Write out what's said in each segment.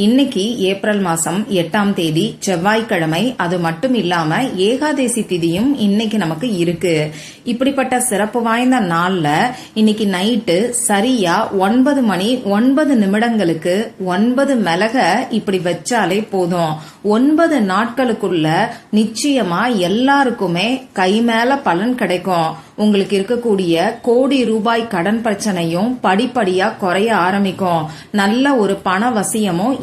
இன்னைக்கு ஏப்ரல் மாசம் எட்டாம் தேதி செவ்வாய்க்கிழமை அது மட்டும் இல்லாம ஏகாதேசி திதியும் இன்னைக்கு நமக்கு இருக்கு. இப்படிப்பட்ட சிறப்பு வாய்ந்த நாள்ல இன்னைக்கு நைட்டு சரியா ஒன்பது மணி ஒன்பது நிமிடங்களுக்கு ஒன்பது மிளக இப்படி வச்சாலே போதும். ஒன்பது நாட்களுக்குள்ள நிச்சயமா எல்லாருக்குமே கை மேல பலன் கிடைக்கும். உங்களுக்கு இருக்கக்கூடிய கோடி ரூபாய் கடன் பிரச்சனையும் படிப்படியா குறைய ஆரம்பிக்கும். நல்ல ஒரு பண வசியமும்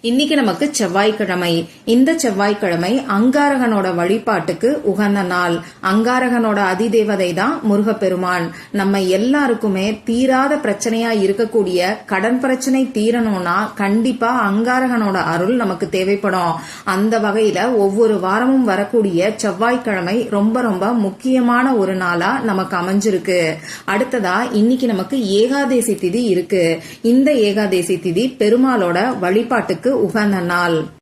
இன்னைக்கு நமக்கு செவ்வாய்க்கிழமை. இந்த செவ்வாய்க்கிழமை அங்காரகனோட வழிபாட்டுக்கு உகந்த நாள். அங்காரகனோட அதிதேவதை தான் முருகப்பெருமான். நம்ம எல்லாருக்குமே தீராத பிரச்சனையா இருக்கக்கூடிய கடன் பிரச்சனை தீரணும்னா கண்டிப்பா அங்காரகனோட அருள் நமக்கு தேவைப்படும். அந்த வகையில ஒவ்வொரு வாரமும் வரக்கூடிய செவ்வாய்க்கிழமை ரொம்ப ரொம்ப முக்கியமான ஒரு நாளா நமக்கு அமைஞ்சிருக்கு. அடுத்ததா இன்னைக்கு நமக்கு ஏகாதேசி திதி இருக்கு. இந்த ஏகாதேசி திதி பெருமாளோட வழிபாட்டுக்கு உகந்த நாள்.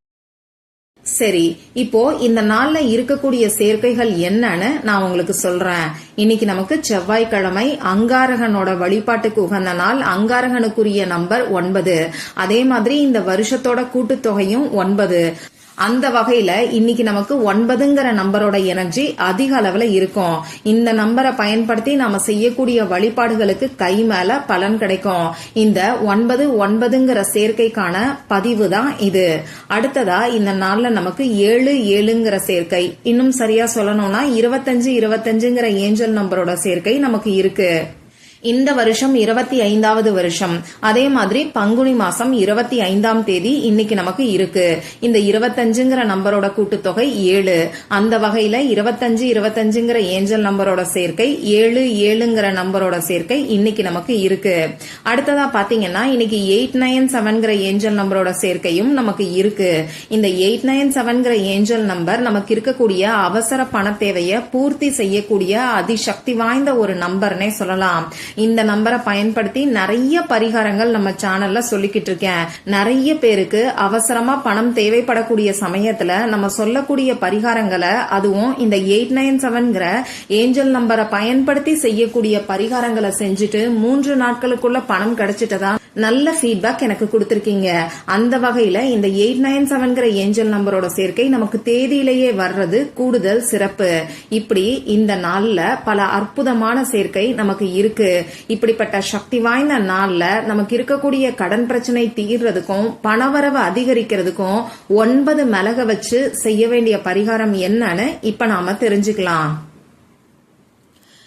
சரி இப்போ இந்த நாள்ல இருக்கக்கூடிய சேர்க்கைகள் என்னன்னு நான் உங்களுக்கு சொல்றேன். இன்னைக்கு நமக்கு செவ்வாய்க்கிழமை அங்காரகனோட வழிபாட்டுக்கு உகந்த நாள் அங்காரகனுக்குரிய நம்பர் ஒன்பது. அதே மாதிரி இந்த வருஷத்தோட கூட்டுத்தொகையும் ஒன்பது. அந்த வகையில இன்னைக்கு நமக்கு ஒன்பதுங்கிற நம்பரோட எனர்ஜி அதிக அளவுல இருக்கும். இந்த நம்பரை பயன்படுத்தி நாம செய்யக்கூடிய வழிபாடுகளுக்கு கை மேல பலன் கிடைக்கும். இந்த ஒன்பது ஒன்பதுங்கிற சேர்க்கைக்கான பதிவு தான் இது. அடுத்ததா இந்த நாள்ல நமக்கு ஏழு ஏழுங்கிற சேர்க்கை. இன்னும் சரியா சொல்லணும்னா இருபத்தஞ்சு இருபத்தஞ்சுங்கிற ஏஞ்சல் நம்பரோட சேர்க்கை நமக்கு இருக்கு. இந்த வருஷம் இருபத்தி ஐந்தாவது வருஷம். அதே மாதிரி பங்குனி மாசம் இருபத்தி ஐந்தாம் தேதி இன்னைக்கு நமக்கு இருக்கு. இந்த இருபத்தஞ்சுங்கிற நம்பரோட கூட்டுத்தொகை ஏழு. அந்த வகையில இருபத்தஞ்சு இருபத்தஞ்சுங்கிற ஏஞ்சல் நம்பரோட சேர்க்கை ஏழு ஏழுங்கிற நம்பரோட சேர்க்கை இன்னைக்கு நமக்கு இருக்கு. அடுத்ததா பாத்தீங்கன்னா இன்னைக்கு எயிட் நைன் செவன்கிற ஏஞ்சல் நம்பரோட சேர்க்கையும் நமக்கு இருக்கு. இந்த எயிட் நைன் செவன்கிற ஏஞ்சல் நம்பர் நமக்கு இருக்கக்கூடிய அவசர பண தேவையை பூர்த்தி செய்யக்கூடிய அதிசக்தி வாய்ந்த ஒரு நம்பர்னே சொல்லலாம். இந்த நம்பரை பயன்படுத்தி நிறைய பரிகாரங்கள் நம்ம சேனல்ல சொல்லிக்கிட்டு இருக்கேன். நிறைய பேருக்கு அவசரமா பணம் தேவைப்படக்கூடிய சமயத்துல நம்ம சொல்லக்கூடிய பரிகாரங்களை அதுவும் இந்த எயிட் நைன் செவன்கிற ஏஞ்சல் நம்பரை பயன்படுத்தி செய்யக்கூடிய பரிகாரங்களை செஞ்சுட்டு மூன்று நாட்களுக்குள்ள பணம் கிடைச்சிட்டதா நல்ல ஃபீட்பேக் எனக்கு கொடுத்துருக்கீங்க. அந்த வகையில இந்த எயிட் நைன் செவன்கிற ஏஞ்சல் நம்பரோட சேர்க்கை நமக்கு தேதியிலேயே வர்றது கூடுதல் சிறப்பு. இப்படி இந்த நாள்ல பல அற்புதமான சேர்க்கை நமக்கு இருக்கு. இப்படிப்பட்ட சக்தி வாய்ந்த நாள்ல நமக்கு இருக்கக்கூடிய கடன் பிரச்சனை தீர்றதுக்கும் பணவரவு அதிகரிக்கிறதுக்கும் ஒன்பது மிளக வச்சு செய்ய வேண்டிய பரிகாரம் என்னன்னு இப்ப நாம தெரிஞ்சுக்கலாம்.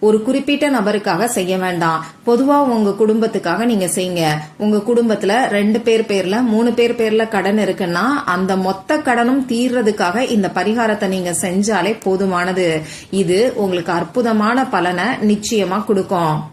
ஒரு குறிப்பிட்ட நபருக்காக செய்ய வேண்டாம். பொதுவா உங்க குடும்பத்துக்காக நீங்க செய்யுங்க. உங்க குடும்பத்துல ரெண்டு பேர் பேர்ல மூணு பேர் பேர்ல கடன் இருக்குன்னா அந்த மொத்த கடனும் தீர்றதுக்காக இந்த பரிகாரத்தை நீங்க செஞ்சாலே போதுமானது. இது உங்களுக்கு அற்புதமான பலனை நிச்சயமா கொடுக்கும்.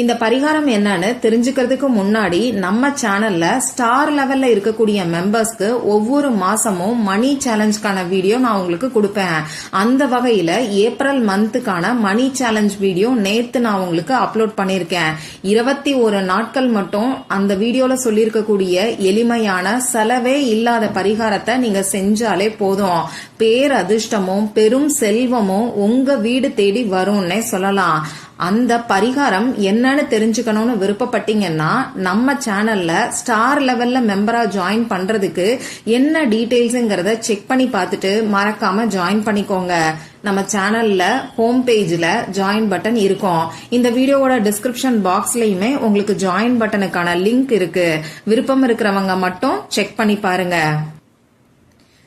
இந்த பரிகாரம் என்னன்னு தெரிஞ்சுக்கிறதுக்கு முன்னாடி நம்ம சேனல்ல ஸ்டார் லெவல்ல இருக்கக்கூடிய மெம்பர்ஸ்க்கு ஒவ்வொரு மாசமும் மணி சேலஞ்சுக்கான வீடியோ நான் உங்களுக்கு கொடுப்பேன். அந்த வகையில ஏப்ரல் மந்த்துக்கான மணி சேலஞ்ச் வீடியோ நேத்து நான் உங்களுக்கு அப்லோட் பண்ணிருக்கேன் இருபத்தி ஒரு நாட்கள் மட்டும் அந்த வீடியோல சொல்லியிருக்கக்கூடிய எளிமையான செலவே இல்லாத பரிகாரத்தை நீங்க செஞ்சாலே போதும். பேர் அதிர்ஷ்டமும் பெரும் செல்வமும் உங்க வீடு தேடி வரும்னே சொல்லலாம். அந்த பரிகாரம் என்னன்னு தெரிஞ்சுக்கணும்னு விருப்பப்பட்டீங்கன்னா நம்ம சேனல்ல ஸ்டார் லெவல்ல மெம்பரா ஜாயின் பண்றதுக்கு என்ன டீடைல்ஸுங்கிறத செக் பண்ணி பார்த்துட்டு மறக்காம ஜாயின் பண்ணிக்கோங்க. நம்ம சேனல்ல ஹோம் பேஜ்ல ஜாயின் பட்டன் இருக்கும். இந்த வீடியோவோட டிஸ்கிரிப்ஷன் பாக்ஸ்லயுமே உங்களுக்கு ஜாயின் பட்டனுக்கான லிங்க் இருக்கு. விருப்பம் இருக்கிறவங்க மட்டும் செக் பண்ணி பாருங்க.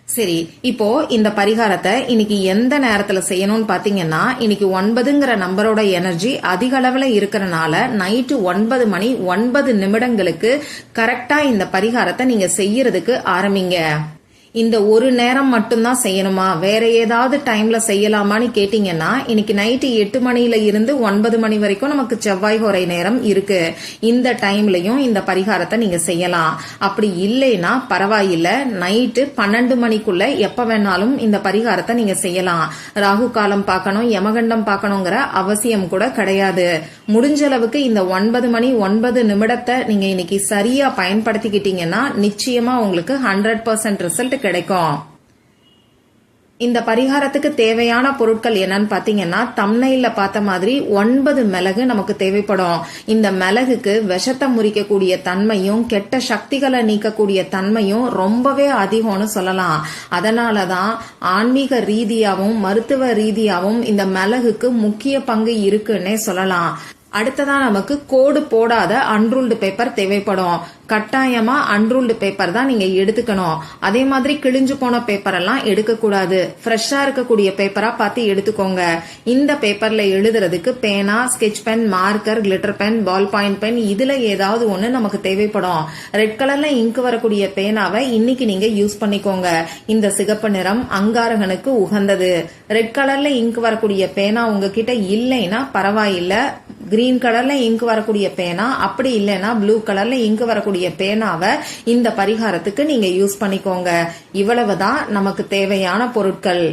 சரி இப்போ இந்த பரிகாரத்தை இன்னைக்கு எந்த நேரத்துல செய்யணும்னு பாத்தீங்கன்னா இன்னைக்கு ஒன்பதுங்கிற நம்பரோட எனர்ஜி அதிக அளவுல இருக்கிறனால நைட்டு ஒன்பது மணி ஒன்பது நிமிடங்களுக்கு கரெக்டா இந்த பரிகாரத்தை நீங்க செய்யறதுக்கு ஆரம்பிங்க. இந்த ஒரு நேரம் மட்டும்தான் செய்யணுமா? வேற ஏதாவது டைம்ல செய்யலாமான்னு கேட்டீங்கன்னா இன்னைக்கு நைட்டு எட்டு மணியில இருந்து ஒன்பது மணி வரைக்கும் நமக்கு செவ்வாய் ஹோரை நேரம் இருக்கு. இந்த டைம்லயும் இந்த பரிகாரத்தை நீங்க செய்யலாம். அப்படி இல்லைன்னா பரவாயில்ல நைட்டு பன்னெண்டு மணிக்குள்ள எப்ப வேணாலும் இந்த பரிகாரத்தை நீங்க செய்யலாம். ராகு காலம் பார்க்கணும் யமகண்டம் பார்க்கணுங்கிற அவசியம் கூட கிடையாது. முடிஞ்ச அளவுக்கு இந்த ஒன்பது மணி ஒன்பது நிமிடத்தை நீங்க இன்னைக்கு சரியா பயன்படுத்திக்கிட்டீங்கன்னா நிச்சயமா உங்களுக்கு ஹண்ட்ரட் பர்சன்ட் ரிசல்ட் கிடைக்கும். இந்த பரிகாரத்துக்கு தேவையான பொருட்கள் என்னன்னு பாத்தீங்கன்னா தம்னையில பார்த்த மாதிரி ஒன்பது மிளகு நமக்கு தேவைப்படும். இந்த மிளகுக்கு விஷத்தை முறிக்கக்கூடிய தன்மையும் கெட்ட சக்திகளை நீக்கக்கூடிய தன்மையும் ரொம்பவே அதிகம்னு சொல்லலாம். அதனாலதான் ஆன்மீக ரீதியாகவும் மருத்துவ ரீதியாகவும் இந்த மிளகுக்கு முக்கிய பங்கு இருக்குன்னே சொல்லலாம். அடுத்ததான் நமக்கு கோடு போடாத அன்ரூல்டு பேப்பர் தேவைப்படும். கட்டாயமா அன்ரூல்டு பேப்பர் தான் நீங்க எடுத்துக்கணும். அதே மாதிரி கிழிஞ்சு போன பேப்பர் எல்லாம் எடுக்கக்கூடாது. ஃப்ரெஷ்ஷா இருக்கக்கூடிய பேப்பரா பார்த்து எடுத்துக்கோங்க. இந்த பேப்பர்ல எழுதுறதுக்கு பேனா sketch pen marker glitter pen ball point pen இதுல ஏதாவது ஒண்ணு நமக்கு தேவைப்படும். ரெட் கலர்ல இங்க் வரக்கூடிய பேனாவை இன்னைக்கு நீங்க யூஸ் பண்ணிக்கோங்க. இந்த சிகப்பு நிறம் அங்காரகனுக்கு உகந்தது. ரெட் கலர்ல இங்க் வரக்கூடிய பேனா உங்ககிட்ட இல்லைன்னா பரவாயில்ல. கிரீன் கலர்ல இங்கு வரக்கூடிய பேனா அப்படி இல்லைன்னா ப்ளூ கலர்ல இங்கு வரக்கூடிய பேனாவை இந்த பரிகாரத்துக்கு நீங்க யூஸ் பண்ணிக்கோங்க. இவ்வளவுதான் நமக்கு தேவையான பொருட்கள்.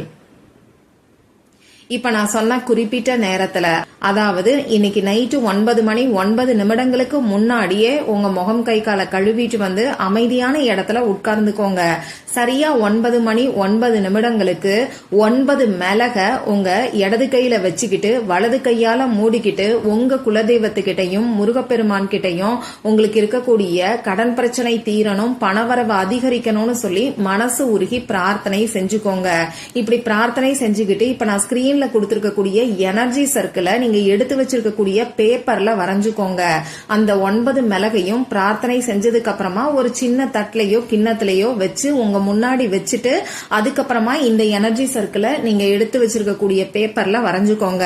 இப்ப நான் சொன்ன குறிப்பிட்ட நேரத்துல அதாவது இன்னைக்கு நைட்டு ஒன்பது மணி ஒன்பது நிமிடங்களுக்கு முன்னாடியே உங்க முகம் கை காலை கழுவிட்டு வந்து அமைதியான இடத்துல உட்கார்ந்துக்கோங்க. சரியா ஒன்பது மணி ஒன்பது நிமிடங்களுக்கு ஒன்பது மிளக உங்க இடது கையில வச்சுக்கிட்டு வலது கையால மூடிக்கிட்டு உங்க குலதெய்வத்துக்கிட்டையும் முருகப்பெருமான் கிட்டையும் உங்களுக்கு இருக்கக்கூடிய கடன் பிரச்சனை தீரணும் பணவரவு அதிகரிக்கணும்னு சொல்லி மனசு உருகி பிரார்த்தனை செஞ்சுக்கோங்க. இப்படி பிரார்த்தனை செஞ்சுக்கிட்டு இப்ப நான் ஸ்கிரீன்ல கொடுத்திருக்கக்கூடிய எனர்ஜி சர்க்கிளை நீங்க எடுத்து வச்சிருக்கக்கூடிய பேப்பர்ல வரைஞ்சுக்கோங்க. அந்த ஒன்பது மிளகையும் பிரார்த்தனை செஞ்சதுக்கு அப்புறமா ஒரு சின்ன தட்லையோ கிண்ணத்திலையோ வச்சு உங்க முன்னாடி வச்சுட்டு அதுக்கப்புறமா இந்த எனர்ஜி சர்க்கிளை நீங்க எடுத்து வச்சிருக்கக்கூடிய பேப்பர்ல வரைஞ்சுக்கோங்க.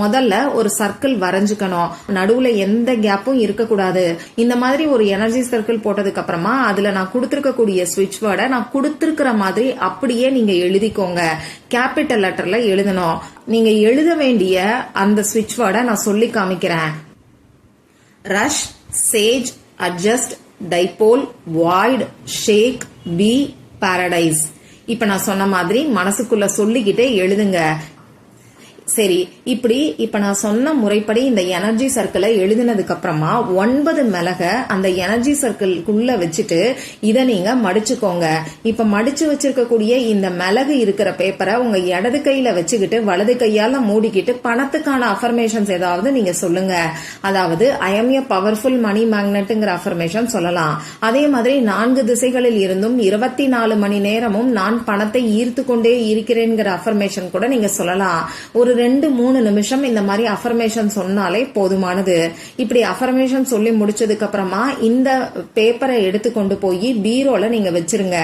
முதல்ல ஒரு சர்க்கிள் வரைஞ்சுக்கணும். நடுவுல எந்த கேப்பும் இருக்கக்கூடாது. இந்த மாதிரி ஒரு எனர்ஜி சர்க்கிள் போட்டதுக்கு அப்புறமா அதுல நான் கொடுத்திருக்கக்கூடிய ஸ்விட்ச் வேர்டை நான் கொடுத்திருக்கிற மாதிரி அப்படியே நீங்க எழுதிக்கோங்க. கேபிட்டல் லெட்டர்ல எழுதணும். நீங்க எழுத வேண்டிய அந்த ஸ்விட்ச் வேர்டை நான் சொல்லி காமிக்கிறேன். ரஷ் சேஜ் அட்ஜஸ்ட் டைபோல் வாய்ட் ஷேக் பி பாரடைஸ் இப்ப நான் சொன்ன மாதிரி மனசுக்குள்ள சொல்லிக்கிட்டே எழுதுங்க. சரி இப்படி இப்ப நான் சொன்ன முறைப்படி இந்த எனர்ஜி சர்க்கிளை எழுதினதுக்கு அப்புறமா ஒன்பது மிளக அந்த எனர்ஜி சர்க்கிள்குள்ள வச்சுட்டு இதை நீங்க மடிச்சுக்கோங்க. இப்ப மடிச்சு வச்சிருக்கக்கூடிய இந்த மிளகு இருக்கிற பேப்பரை உங்க இடது கையில வச்சுக்கிட்டு வலது கையால மூடிக்கிட்டு பணத்துக்கான அஃபர்மேஷன்ஸ் ஏதாவது நீங்க சொல்லுங்க. அதாவது ஐ ஏ பவர்ஃபுல் மணி மேக்னெட்டுங்கிற அஃபர்மேஷன் சொல்லலாம். அதே மாதிரி நான்கு திசைகளில் இருந்தும் இருபத்தி நாலு மணி நேரமும் நான் பணத்தை ஈர்த்து கொண்டே இருக்கிறேன்கிற அஃபர்மேஷன் கூட நீங்க சொல்லலாம். ஒரு ரெண்டு மூணு நிமிஷம் இந்த மாதிரி அஃபர்மேஷன் சொன்னாலே போதுமானது. இப்படி அஃபர்மேஷன் சொல்லி முடிச்சதுக்கு அப்புறமா இந்த பேப்பரை எடுத்து கொண்டு போய் பீரோல நீங்க வச்சிருங்க.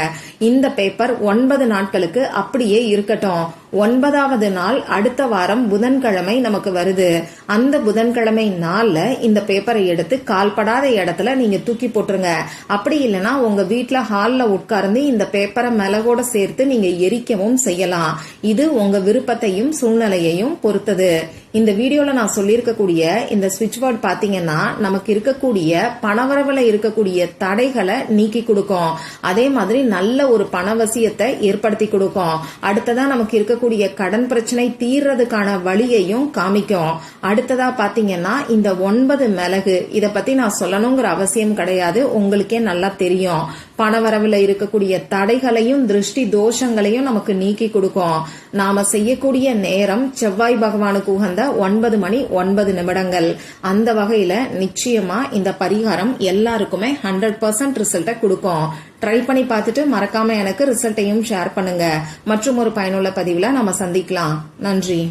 இந்த பேப்பர் ஒன்பது நாட்களுக்கு அப்படியே இருக்கட்டும். ஒன்பதாவது நாள் அடுத்த வாரம் புதன்கிழமை நமக்கு வருது. அந்த புதன்கிழமை நாள்ல இந்த பேப்பரை எடுத்து கால்படாத இடத்துல நீங்க தூக்கி போட்டுருங்க. அப்படி இல்லைன்னா உங்க வீட்டில் ஹால்ல உட்கார்ந்து இந்த பேப்பரை மிளகோட சேர்த்து நீங்க எரிக்கவும் செய்யலாம். இது உங்க விருப்பத்தையும் சூழ்நிலையையும் பொறுத்தது. இந்த வீடியோல நான் சொல்லியிருக்கக்கூடிய இந்த சுவிட்ச் போர்ட் பாத்தீங்கன்னா நமக்கு இருக்கக்கூடிய பணவரவுல இருக்கக்கூடிய தடைகளை நீக்கி கொடுக்கும். அதே மாதிரி நல்ல ஒரு பணவசியத்தை ஏற்படுத்தி கொடுக்கும். அடுத்ததா நமக்கு இருக்கக்கூடிய கடன் பிரச்சனை தீர்றதுக்கான வழியையும் காமிக்கும். அடுத்ததா பாத்தீங்கன்னா இந்த ஒன்பது மிளகு. இதை பத்தி நான் சொல்லணுங்கிற அவசியம் கிடையாது. உங்களுக்கே நல்லா தெரியும். பணவரவுல இருக்கக்கூடிய தடைகளையும் திருஷ்டி தோஷங்களையும் நமக்கு நீக்கி கொடுக்கும். நாம செய்யக்கூடிய நேரம் செவ்வாய் பகவானுக்கு உகந்த ஒன்பது மணி ஒன்பது நிமிடங்கள். அந்த வகையில நிச்சயமா இந்த பரிகாரம் எல்லாருக்குமே ஹண்ட்ரட் பர்சன்ட் ரிசல்ட்டை கொடுக்கும். ட்ரை பண்ணி பார்த்துட்டு மறக்காம எனக்கு ரிசல்ட்டையும் ஷேர் பண்ணுங்க. மற்றும் ஒரு பயனுள்ள பதிவுல நம்ம சந்திக்கலாம். நன்றி.